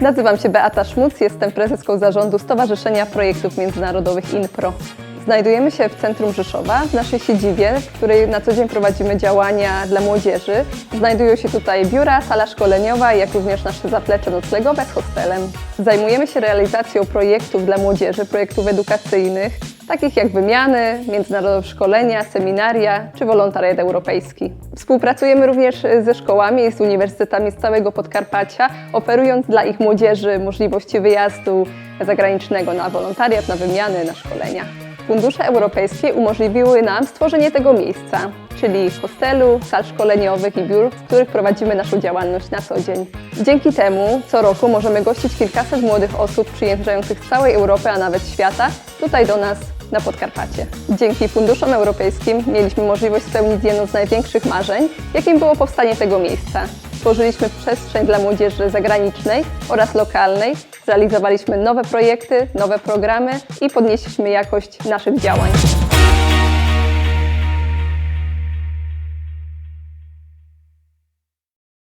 Nazywam się Beata Szmuc, jestem prezeską zarządu Stowarzyszenia Projektów Międzynarodowych INPRO. Znajdujemy się w centrum Rzeszowa, w naszej siedzibie, w której na co dzień prowadzimy działania dla młodzieży. Znajdują się tutaj biura, sala szkoleniowa, jak również nasze zaplecze noclegowe z hostelem. Zajmujemy się realizacją projektów dla młodzieży, projektów edukacyjnych, takich jak wymiany, międzynarodowe szkolenia, seminaria czy wolontariat europejski. Współpracujemy również ze szkołami i z uniwersytetami z całego Podkarpacia, oferując dla ich młodzieży możliwości wyjazdu zagranicznego na wolontariat, na wymiany, na szkolenia. Fundusze europejskie umożliwiły nam stworzenie tego miejsca, czyli hostelu, sal szkoleniowych i biur, w których prowadzimy naszą działalność na co dzień. Dzięki temu co roku możemy gościć kilkaset młodych osób przyjeżdżających z całej Europy, a nawet świata, tutaj do nas na Podkarpacie. Dzięki funduszom europejskim mieliśmy możliwość spełnić jedno z największych marzeń, jakim było powstanie tego miejsca. Stworzyliśmy przestrzeń dla młodzieży zagranicznej oraz lokalnej, zrealizowaliśmy nowe projekty, nowe programy i podnieśliśmy jakość naszych działań.